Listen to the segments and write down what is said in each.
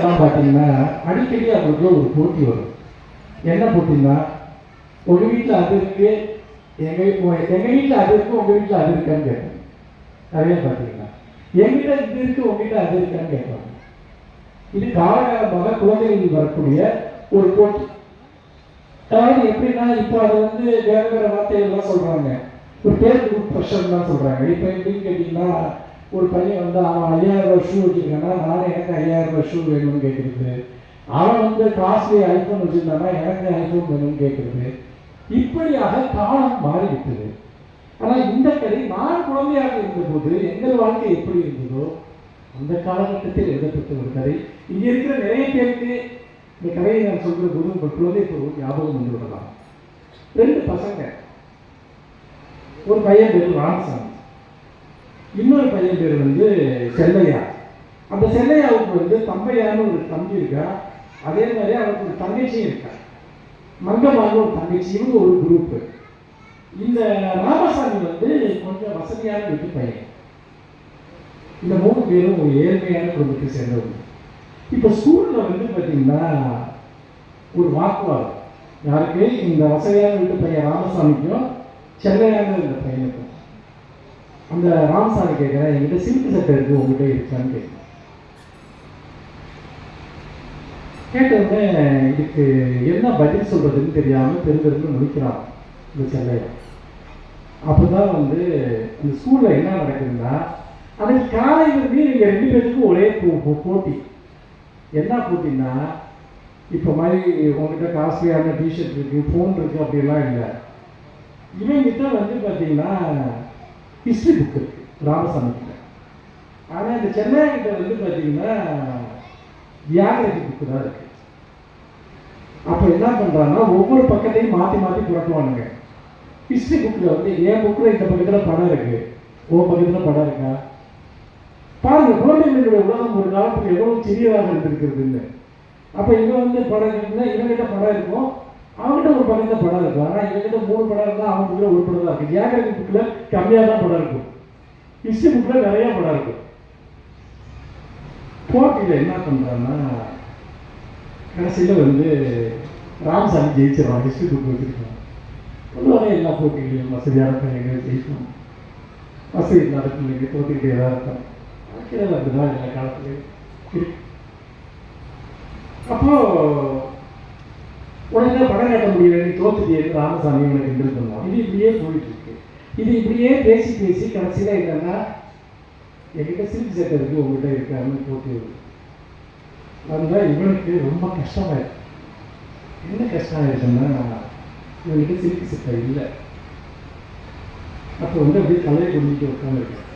எல்லாம் பார்த்தீங்கன்னா அடிக்கடி அவங்களுக்கு ஒரு போட்டி வரும். என்ன போட்டின்னா உங்க வீட்டில் அது இருக்கு எங்க எங்கள் எங்க வீட்டில் அது இருக்கு உங்க வீட்டில் அது இருக்கான்னு கேட்பாங்க. நிறைய பார்த்தீங்கன்னா எங்கிட்ட இது இருக்கு உங்ககிட்ட அது இருக்கான்னு கேட்பாங்க. இது காலகாலமாக குழந்தைகள் வரக்கூடிய ஒரு போட்டி. அதாவது எப்படின்னா இப்போ அது வந்து வேற வேற வார்த்தைகள்லாம் சொல்றாங்க. ஒரு பேர் குரூப் ப்ரெஷர்லாம் சொல்றாங்க. இப்போ எப்படின்னு கேட்டிங்கன்னா ஒரு பையன் வந்து அவன் ஐயாயிரம் ரூபாய் ஷூ வச்சிருக்கானா நானும் எனக்கு ஐயாயிரம் ரூபாய் ஷூ வேணும்னு கேட்குறது அவன் வந்து காஸ்ட்லி ஐஃபோன் வச்சிருந்தானா எனக்கு ஐஃபோன் வேணும்னு கேட்குறது இப்படியாக காலம் மாறிவிட்டது. ஆனால் இந்த கதை நான் குழந்தையாக இருந்தபோது எங்கள் வாழ்க்கை எப்படி இருந்ததோ அந்த காலகட்டத்தில் எழுதப்பட்ட ஒரு கதை. இங்கே இருக்கிற நிறைய பேருக்கு இந்த கதையை நான் சொல்கிற போது உங்கள் குழந்தை பருவம் ஞாபகம் வந்து விடலாம் ரெண்டு பசங்க. ஒரு பையன் பேர் ராமசாமி. இன்னொரு பையன் பேர் வந்து செல்லையா. அந்த செல்லையாவுக்கு வந்து தம்பையான்னு ஒரு தம்பி இருக்கா. அதே மாதிரி அவருக்கு ஒரு தங்கச்சியும் இருக்கா. மங்கம்மான்னு ஒரு தங்கச்சியும் ஒரு குரூப்பு இந்த ராமசாமி வந்து கொஞ்சம் வசதியான வீட்டு பையன். இந்த மூணு பேரும் ஒரு ஏழ்மையான குடும்பத்தை சேர்ந்தவங்க. இப்போ ஸ்கூலில் வந்து பார்த்தீங்கன்னா ஒரு வாக்குவாதம். யாருக்கு? இந்த வசதியான வீட்டு பையன் ராமசாமிக்கும் செல்லையான இந்த பையனுக்கும். அந்த ராமசாமி கேட்குறேன் என்கிட்ட சில்க் சட்டை இருக்கு உங்கள்கிட்ட இருக்கான்னு கேட்குறேன். கேட்டவுடனே இதுக்கு என்ன பதில் சொல்றதுன்னு தெரியாமல் தெரிஞ்சிருந்து முடிக்கிறான் இந்த செல்லையா. அப்போதான் வந்து இந்த ஸ்கூலில் என்ன நடக்குதுன்னா அன்றைக்கு காலையில் இருந்து நீங்கள் ரெண்டு பேருக்கும் ஒரே போட்டி. என்ன போட்டின்னா இப்போ மாதிரி உங்ககிட்ட காஸ்ட்லியான டிஷர்ட் இருக்குது ஃபோன் இருக்குது அப்படிலாம் இல்லை. இவங்கிட்ட வந்து பார்த்தீங்கன்னா ஹிஸ்ட்ரி புக் இருக்குது ராமசாமி ஆனால் இந்த சென்னை கிட்ட வந்து பார்த்தீங்கன்னா ஜியாகிரபி புக்கு தான் இருக்கு. அப்போ என்ன பண்ணுறாங்கன்னா ஒவ்வொரு பக்கத்தையும் மாற்றி மாற்றி புரட்டுவானுங்க. ஹிஸ்ட்ரி புக்கில் வந்து என் புக்கில் இந்த பக்கத்தில் படம் இருக்கு? உன் பக்கத்தில் படம் இருக்கா? பாருங்க குழந்தைகளுடைய உலகம் ஒரு காலத்துக்கு எவ்வளவு சிறியதாக இருந்திருக்கிறதுன்னு. அப்போ இவன் வந்து படம் இருக்குன்னா இவங்கிட்ட படம் இருக்கும் அவன்கிட்ட ஒரு பக்கத்தில் படம் இருக்கும். ஆனால் இவங்கிட்ட மூணு படம் இருந்தால் அவனுக்குள்ள ஒரு படம் தான் இருக்கு ஜியாகிரபி புக்கில் கம்மியாக தான் படம் இருக்கும். ஹிஸ்ட்ரி புக்கில் நிறைய படம் இருக்கும். போட்டியில் என்ன பண்ணுறான்னா கடைசியில் வந்து ராமசாமி ஜெயிச்சிடறான் ஹிஸ்ட்ரி புக் வச்சுருக்கான் பொதுவாக எல்லா போட்டிகளையும் வசதியான பையங்கள் ஜெயிக்கணும் வசதி இல்லாத பிள்ளைங்க தோத்துக்கிட்டே தான் இருக்கும் வாழ்க்கையில் அப்படிதான் எல்லா காலத்துலையும் இருக்கு. அப்போ உடனே படம் கட்ட முடியல. நீ தோத்துட்டியே. ராமசாமி உனக்கு கிண்டல் இது இப்படியே போயிட்டு இருக்கு. இது இப்படியே பேசி பேசி கடைசியில் என்னன்னா என்கிட்ட சிரிப்பு சட்டை இருக்கு உங்ககிட்ட இருக்காருன்னு போட்டு அதுதான் இவனுக்கு ரொம்ப கஷ்டமாயிருக்கு என்ன கஷ்டம் ஆயிடுச்சுன்னா இவனுக்கு சிரிப்பு சட்டை இல்லை. அப்போ வந்து அப்படியே தலையை குடிஞ்சிட்டு உட்காந்துருக்கேன்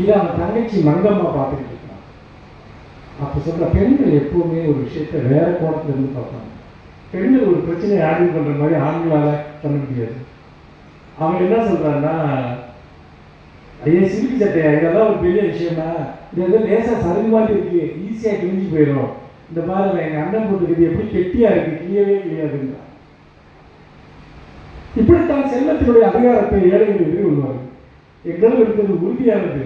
இதை அவன் தங்கச்சி மங்கம்மா பார்த்துக்கிட்டு இருக்கான். அப்போ சொல்கிற பெண்கள் எப்போவுமே ஒரு விஷயத்தை வேற கோணத்துல இருந்து பார்ப்பாங்க. பெண்கள் ஒரு பிரச்சனையை ஹேண்டில் பண்ணுற மாதிரி ஆண்களால் பண்ண முடியாது. அவன் என்ன சொல்றான்னா ஐயா சில்க் சட்டையா? இதெல்லாம் ஒரு பெரிய விஷயமா? இது வந்து லேசாக சருகு மாதிரி இருக்கு ஈஸியாக கிழிஞ்சு போயிடும் இந்த மாதிரி எங்கள் அண்ணன் போட்டுக்கிறது எப்படி கெட்டியாக இருக்குது கிளியவே கிளியாதுன்றான் இப்படித்தான் செல்வத்தினுடைய அதிகாரத்தை ஏழைகள் எதிர்கொள்வார்கள் எங்களும் இருக்கிறது உறுதியானது.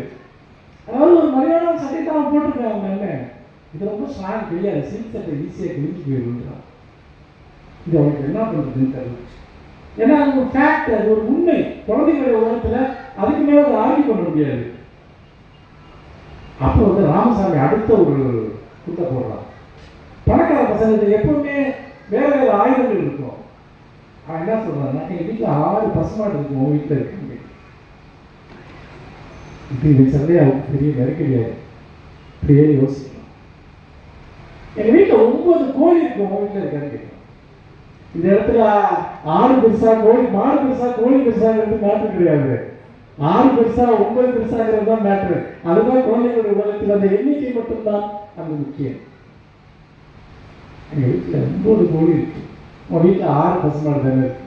அதாவது ஒரு மரியாதை சட்டை தான் போட்டிருக்காங்க அவங்க என்ன இது ரொம்ப ஸ்ட்ராங் கிடையாது சில்க் சட்டை ஈஸியாக கிழிஞ்சு போயிடுன்றான் இது அவனுக்கு என்ன பண்ணுறதுன்னு தெரியல. ஏன்னா அது ஒரு ஃபேக்ட் அது ஒரு உண்மை. குழந்தைகளுடைய உலகத்தில் அதுக்கு மேலே ஒரு ஆர்கியூ பண்ண முடியாது. அப்போ வந்து ராமசாமி அடுத்த ஒரு குத்த போடுறான் பணக்கார பசங்களுக்கு எப்பவுமே வேற வேற ஆயுதங்கள் இருக்கும். அவன் என்ன சொல்றான்னா எங்கள் வீட்டில் ஆறு பசுமாடு இருக்கும் உன் வீட்டில் இருக்கு. இது இது சந்தையா பெரிய நெருக்கடியாது இப்படியே யோசிக்கணும் எங்கள் வீட்டில் ஒன்பது கோழி இருக்கும் உன் வீட்டில் இருக்கான்னு கேட்கும் இந்த இடத்துல ஆறு பெருசா கோழி மாடு பெருசா கோழி பெருசாங்கிறது மேட்ரு கிடையாது. ஆறு பெருசா ஒன்பது பெருசாங்கிறது தான் மேட்ரு அதுதான் குழந்தைகளுடைய உலகத்தில் அந்த எண்ணிக்கை மட்டும்தான் அந்த முக்கியம். எங்கள் வீட்டில் ஒன்பது கோழி இருக்கு. உங்கள் வீட்டில் ஆறு பசுமாடு தானே இருக்கு.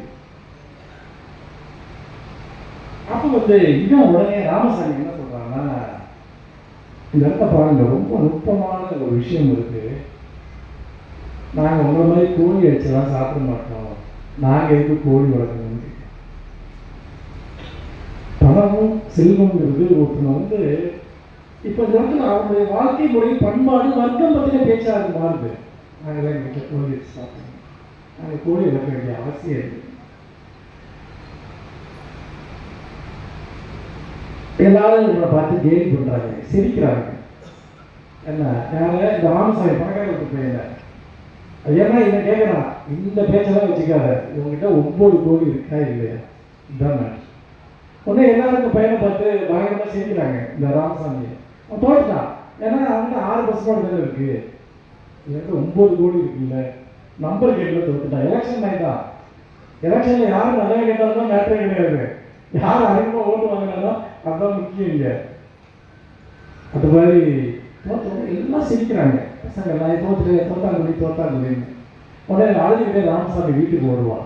அப்போ வந்து இன்னும் உடனே ராமசாமி என்ன சொல்றான்னா இந்த இடத்த பாருங்க ரொம்ப நுட்பமான ஒரு விஷயம் இருக்கு. நாங்கள் உங்களை மாதிரி கோழி அடிச்செல்லாம் சாப்பிட மாட்டோம். நாங்கள் எதுக்கு கோழி வளர்க்கணும்? பணமும் செல்வம்ங்கிறது ஒருத்தனை வந்து இப்போ இந்த இடத்துல அவங்களுடைய வாழ்க்கை முறை பண்பாடு வர்க்கம் பற்றின பேச்சாக மாறுது. நாங்கள் எங்கள் வீட்டில் கோழி வச்சு சாப்பிடுவோம் நாங்கள் கோழி வளர்க்க வேண்டிய அவசியம் இல்லை. எல்லாரும் உங்களை பார்த்து கேலி பண்ணுறாங்க சிரிக்கிறாங்க. என்ன? யாரு இந்த ராமசாமி பணக்காரருக்கு பையன் ஏன்னா இதை கேட்குறான் இந்த பேச்செல்லாம் வச்சுக்காத. இவங்ககிட்ட ஒம்பது கோடி இருக்கா இல்லையா? இதுதான் உடனே எல்லாரும் இந்த பையனை பார்த்து பயங்கரமாக சிரிக்கிறாங்க இந்த ராமசாமி அவன் தோட்டான் ஏன்னா அவன்கிட்ட ஆறு பஸ் மாடு தானே இருக்கு. என்கிட்ட ஒம்பது கோடி இருக்குல்ல. நம்பர் கேட்டில் தோற்றுட்டான் எலெக்ஷன் மாதிரி தான் எலெக்ஷனில் யார் நல்லா கேட்டாலும் தான் மேட்டரே கிடையாது. யார் அதிகமாக ஓட்டு வாங்கினாலும் அதுதான் முக்கியம் இல்லை அந்த மாதிரி எல்லாம் சிரிக்கிறாங்க. பசங்க எல்லாம் தோத்துட்டு தோத்தாங்குடி தோத்தாங்குடின்னு உடனே அழுதுகிட்டே ராமசாமி வீட்டுக்கு வருவான்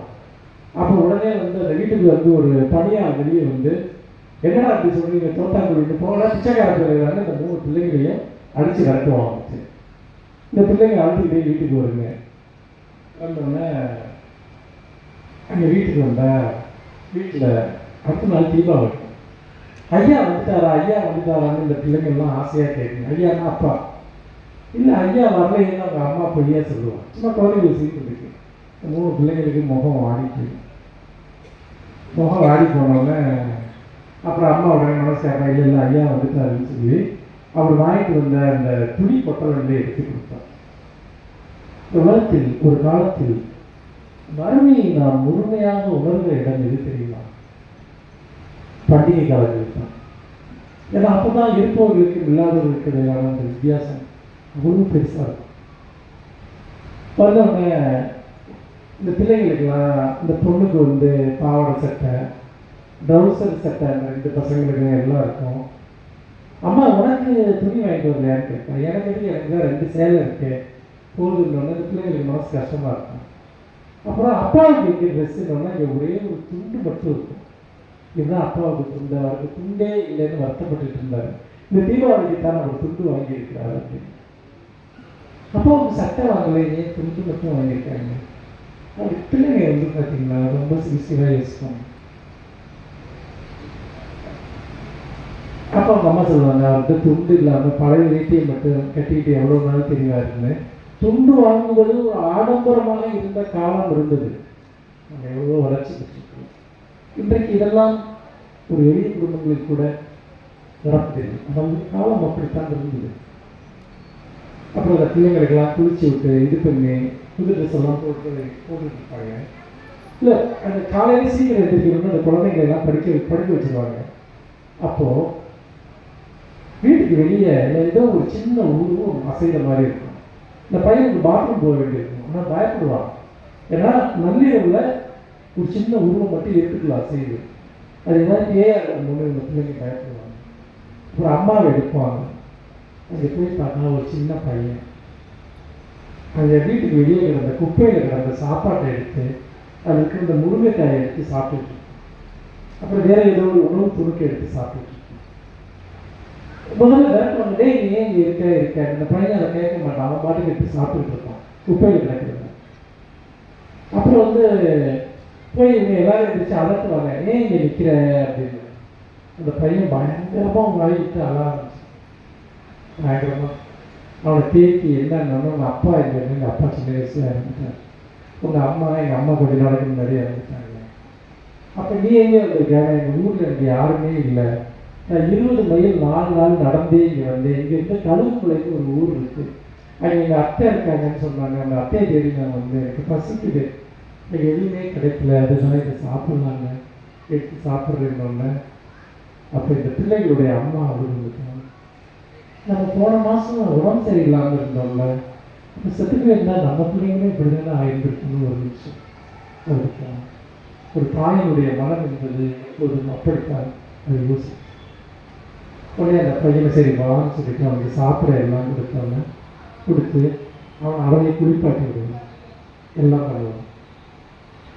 அப்போ உடனே வந்து அந்த வீட்டுக்கு வந்து ஒரு பணியார் வெளியே வந்து என்னடா அப்படி சொல்றீங்க? தோத்தாங்குடின்னு போனா பிச்சைக்கார பிள்ளைங்க அந்த மூணு பிள்ளைங்களையும் அடிச்சு விரட்டுவாங்க. இந்த பிள்ளைங்க அழுதுகிட்டே வீட்டுக்கு வருங்க. வந்தோடனே அங்கே வீட்டுக்கு வந்தா வீட்டில் அடுத்த நாள் தீபாவளி. ஐயா வந்துட்டாரா? ஐயா வந்துட்டாரான்னு இந்த பிள்ளைங்க எல்லாம் ஆசையாக கேட்குங்க ஐயான்னா அப்பா இல்லை ஐயா வரலைன்னு அவங்க அம்மா பொய்யா சொல்லுவாங்க சும்மா குழந்தைங்களுக்கு சீக்கிரம் இருக்கு மூணு பிள்ளைங்களுக்கு முகம் வாடிட்டு முகம் வாடி போனோடனே அப்புறம் அம்மா உடனே மனசாக இல்லை இல்லை ஐயா வந்துட்டாருன்னு சொல்லி அவர் வாங்கிட்டு வந்த அந்த துணி பொட்டலங்களை எடுத்து கொடுத்தார் உலகத்தில் ஒரு காலத்தில் வறுமையை நாம் முழுமையாக உணர்ந்த இடம் எது தெரியுமா? பண்டிகை காலங்கள் தான். ஏன்னா அப்போ தான் இருப்பவர்களுக்கும் இல்லாதவர்களுக்கு இடையிலான அந்த வித்தியாசம் குரு பெருசாக இருக்கும். வந்தவங்க இந்த பிள்ளைங்களுக்கெல்லாம் இந்த பொண்ணுக்கு வந்து பாவாடை சட்டை ட்ரௌசர் சட்டை அந்த ரெண்டு பசங்களுக்கு எல்லாம் இருக்கும். அம்மா உனக்கு துணி வாங்கிட்டு வரலையான்னு கேட்பேன் எனக்கு எனக்கு தான் ரெண்டு சேலை இருக்கு. போதுன்னு இந்த பிள்ளைங்களுக்கு மனசு கஷ்டமாக இருக்கும். அப்புறம் அப்பாவுக்கு எங்கே ட்ரெஸ்ஸுன்னு இங்கே ஒரே ஒரு துண்டு மட்டும் இருக்கும். இதுதான் அப்பாவுக்கு துண்டு அவருக்கு துண்டே இல்லைன்னு வருத்தப்பட்டுட்டு இருந்தார். இந்த தீபாவளிக்கு தான் அவர் துண்டு வாங்கியிருக்கிறார் அப்படின்னு. அப்பாவுக்கு சட்டை வாங்கலை துணிக்கு துண்டு மட்டும் வாங்கியிருக்காங்க. அப்படி பிள்ளைங்க வந்து பார்த்தீங்களா ரொம்ப சிசிவாக யோசிப்பாங்க அப்பா அவங்க அம்மா சொல்லுவாங்க அவர்கிட்ட துண்டு இல்லாமல் பழைய வேட்டியை மட்டும் கட்டிக்கிட்டு எவ்வளோ நாள் தெரியாதுன்னு துண்டு வாங்குவது ஒரு ஆடம்பரமாக இருந்த காலம் இருந்தது. நம்ம எவ்வளோ வளர்ச்சி பெற்றிருக்கோம் இன்றைக்கு இதெல்லாம் ஒரு எளிய குடும்பங்களில் கூட நடப்பதில்லை அந்த காலம் அப்படித்தான் இருந்தது. அப்புறம் அந்த பிள்ளைங்களுக்கெல்லாம் குளிச்சு விட்டு இது பண்ணி புது ட்ரெஸ் எல்லாம் போட்டு போட்டுட்டு இருப்பாங்க. இல்லை அந்த காலையில சீக்கிரம் எடுத்துக்கணும்னு அந்த குழந்தைங்க எல்லாம் படிக்க படிக்க வச்சுருவாங்க. அப்போது வீட்டுக்கு வெளியே ஏதோ ஒரு சின்ன உருவம் அசைகிற மாதிரி இருக்கும். இந்த பையனுக்கு பாத்ரூம் போக வேண்டியிருக்கும். ஆனால் பயப்படுவான். ஏன்னா நள்ளிரவில் ஒரு சின்ன உருவம் மட்டும் எடுத்துக்கலாம் செய்யுது அது மாதிரி ஏஆர் ஒன்று இந்த பிள்ளைங்க பயப்படுவாங்க. அப்புறம் அம்மாவை எடுப்பாங்க. அங்கே போய் பார்த்தா ஒரு சின்ன பையன். அந்த வீட்டுக்கு வெளியே கிடந்த குப்பையில் கிடந்த சாப்பாட்டை எடுத்து அதுக்கு இந்த முருங்கைக்காயை எடுத்து சாப்பிட்டுட்டு அப்புறம் வேற ஏதோ ஒரு உணவு துணுக்கு எடுத்து சாப்பிட்டுட்டு முதல்ல விரட்டுவாங்க நீ ஏன் இங்கே இருக்க இருக்க? அந்த பையன் அதை கேட்க மாட்டான். அவன் பாட்டுக்கு எடுத்து சாப்பிட்டுட்டு இருப்பான். குப்பையில் கிடக்கிறது. அப்புறம் வந்து போய் இவங்க எல்லாரும் இருந்துச்சு அதட்டுவாங்க ஏன் இங்கே நிற்கிற அப்படின்னு. அந்த பையன் பயங்கரமாக வாங்கிட்டு அழ பயங்கரமாக அவனை தேக்கி என்னன்னு உங்கள் அப்பா இங்கே இருந்து எங்கள் அப்பா சின்ன வயசாக இறந்துட்டார் உங்கள் அம்மா எங்கள் அம்மா கொஞ்ச நாளைக்கு முன்னாடி இறந்துட்டாங்க அப்போ நீ எங்கே வந்திருக்க எங்கள் ஊரில் எனக்கு யாருமே இல்லை நான் இருபது மைல் நாலு நாள் நடந்தே இங்கே வந்தேன் இங்கே இருந்து கழுவுக்குள்ளைக்கு ஒரு ஊர் இருக்குது அங்கே எங்கள் அத்தை இருக்காங்கன்னு சொன்னாங்க அந்த அத்தையை தேடி நான் வந்து எனக்கு பசிக்குது எனக்கு எதுவுமே கிடைக்கல அதனால இதை சாப்பிட்லாங்க எடுத்து சாப்பிட்றேன்னு அப்போ இந்த பிள்ளைகளுடைய அம்மா அவர்களுக்கு நம்ம போன மாதம் உடம்பு சரியில்லாமல் இருந்தோம்ல இந்த செத்துக்கு நம்ம பிள்ளைங்களே இப்படி தானே ஆயிருந்துருக்குன்னு ஒரு நிமிஷம். அதுதான் ஒரு தாயினுடைய மனம் என்பது எப்போதும் அப்படித்தான். அது யோசி உடனே அந்த பையனை சரி வான்னு சொல்லிட்டு அவனுக்கு சாப்பிட எல்லாம் கொடுத்தவன கொடுத்து அவன் அவனை குளிப்பாட்டி விடுவான். எல்லாம் பண்ணுவான்.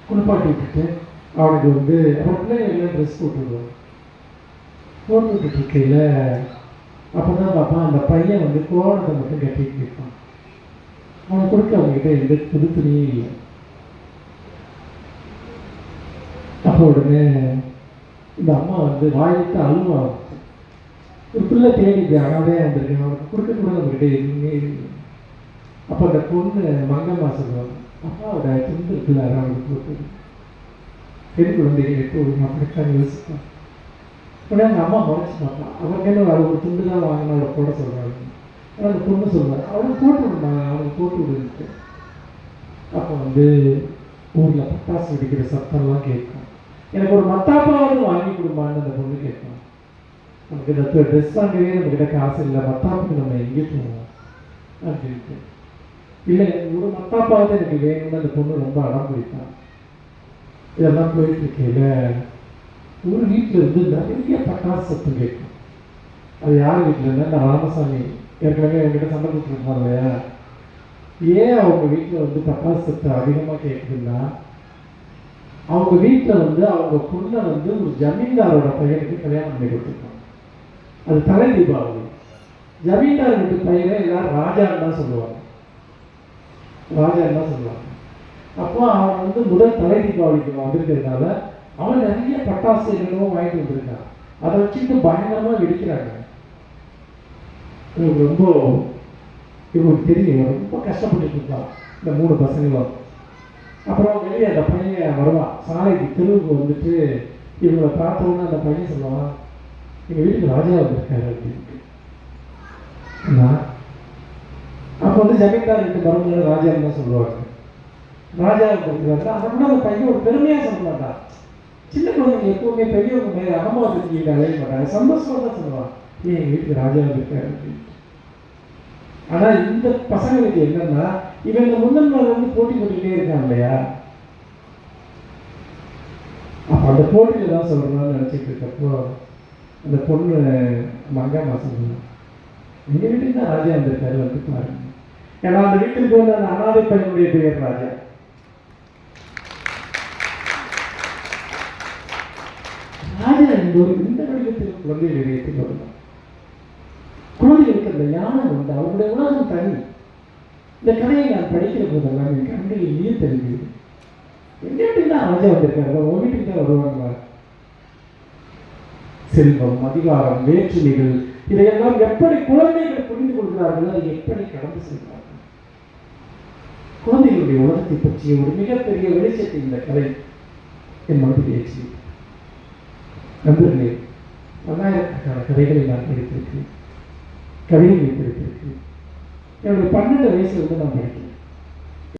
குளிப்பாட்டி விட்டுட்டு அவனுக்கு வந்து அவன் பிள்ளைங்க எல்லாம் ட்ரெஸ் போட்டு விடுவான் போட்டு விட்டுட்டு இருக்கையில் அப்போ தான் பார்ப்பான் அந்த பையன் வந்து கோணத்தை மட்டும் கட்டிட்டு இருப்பான் அவனை கொடுக்க அவங்ககிட்ட எந்த புது துணியே இல்லை. அப்போ உடனே இந்த அம்மா வந்து வாயிட்டு அழுவா. ஒரு பிள்ளை தேடி அனாதையாக வந்திருக்கேன் அவனுக்கு கொடுக்க கூட அவங்ககிட்ட எதுவுமே இல்லை. அப்போ அந்த பொண்ணு மங்கம்மா சொல்லுவாங்க அப்பாவோட துண்டு பிள்ளை அதை அவனுக்கு கொடுத்தது. பெண் குழந்தைகள் எப்போ அப்படித்தான் யோசிப்பான். உடனே அந்த அம்மா முறைச்சு பார்ப்பான் அவருக்கு மேலே ஒரு துண்டு தான் வாங்கினா அவளை போட சொல்கிறாரு ஆனால் அந்த பொண்ணு சொல்வார் அவனுக்கு போட்டு விடுமா அவனுக்கு போட்டு விடுன்ட்டு அப்போ வந்து ஊரில் பட்டாசு வெடிக்கிற சத்தம்லாம் கேட்கும். எனக்கு ஒரு மத்தாப்பாவது வாங்கி கொடுமான்னு அந்த பொண்ணு கேட்கும். நமக்கு இந்த ட்ரெஸ் வாங்கவே நம்மக்கிட்ட காசு இல்லை. மத்தாப்புக்கு நம்ம எங்கே போவோம். அப்படின்ட்டு இல்லை ஒரு மத்தாப்பாவது எனக்கு வேணும்னு அந்த பொண்ணு ரொம்ப அடம் பிடிப்பான் இதெல்லாம் போயிட்டு இருக்கையில ஒரு வீட்டில் இருந்து நிறைய பட்டாசு சத்தம் கேட்கும். அது யார் வீட்டில் இருந்தால் இந்த ராமசாமி. ஏற்கனவே என்கிட்ட சண்டை போட்டுருப்பாங்க இல்லையா ஏன் அவங்க வீட்டில் வந்து பட்டாசு சத்தம் அதிகமாக கேட்குதுன்னா அவங்க வீட்டில் வந்து அவங்க பொண்ணை வந்து ஒரு ஜமீன்தாரோட பையனுக்கு கல்யாணம் பண்ணி கொடுத்துருக்காங்க. அது தலை தீபாவளி. ஜமீன்தார் வீட்டு பையனை எல்லாரும் ராஜான்னு தான் சொல்லுவாங்க. ராஜான்னு தான் சொல்லுவாங்க. அப்போ அவன் வந்து முதல் தலை தீபாவளிக்கு வந்திருக்கிறதுனால அவன் நிறைய பட்டாசு என்னவோ வாங்கிட்டு வந்திருக்கான். அதை வச்சுட்டு பயங்கரமாக வெடிக்கிறாங்க. இவங்க ரொம்ப இவங்களுக்கு தெரியும் ரொம்ப கஷ்டப்பட்டுட்டு இருக்கான் இந்த மூணு பசங்களும். அப்புறம் வெளியே அந்த பையன் வருவான். சாலைக்கு தெருவுக்கு வந்துட்டு இவங்களை பார்த்த அந்த பையன் சொல்லுவான் எங்கள் வீட்டுக்கு ராஜா வந்திருக்காரு அப்படின்ட்டு நான் அப்போ வந்து ஜமீன்தார் வீட்டு மருமகள் ராஜா தான் சொல்லுவாங்க. ராஜா இருக்கிறாங்க அதை விட அந்த பையன் ஒரு பெருமையாக சொல்ல மாட்டான். சின்ன குழந்தைங்க எப்பவுமே பெரியவங்க மேலே அம்மா தெரிஞ்சுக்கிட்டு அழைய மாட்டாங்க சந்தோஷமாக தான் சொல்லுவான் ஏன் எங்கள் வீட்டுக்கு ராஜா இருக்காரு ஆனால் இந்த பசங்களுக்கு என்னன்னா இவங்க முந்தன் நாள் வந்து போட்டி போட்டுக்கிட்டே இருக்காங்க இல்லையா? அப்போ அந்த போட்டியில் தான் சொல்கிறோம்னு நினச்சிட்டு இருக்கப்போ அந்த பொண்ணு மங்கா மாசம் எங்கள் வீட்டுக்கு தான் ராஜா வந்திருக்காரு வந்து பாருங்க. ஏன்னா அந்த வீட்டுக்கு வந்து அந்த அனாதை பையனுடைய பெயர் ராஜா. ராஜா என்பவர் இந்த வடிவத்தில் குழந்தை விடயத்தில் வருவார். குழந்தைகளுக்கு அந்த ஞானம் உண்டு. அவருடைய உலகம் தனி. இந்த கதையை நான் படிக்கிற போதெல்லாம் என் கண்களில் நீர் தெரிஞ்சது எங்க வீட்டுக்கு தான் ராஜா வந்திருக்காரு? உங்க வீட்டுக்கு தான் செல்வம் அதிகாரம் வேற்றுமைகள் இதையெல்லாம் எப்படி குழந்தைகள் புரிந்து கொள்கிறார்கள் அதை எப்படி கடந்து செல்வார்கள்? குழந்தைகளுடைய உலகத்தை பற்றிய ஒரு மிகப்பெரிய வெளிச்சத்தை இந்த கலை என் மனதில் ஏற்றி நண்பர்களே பல்லாயிரக்கணக்கான கதைகளை நான் படித்திருக்கிறேன் கவிதைகளை படித்திருக்கிறேன் என்னுடைய பன்னெண்டு வயசுல இருந்து நான் படிக்கிறேன்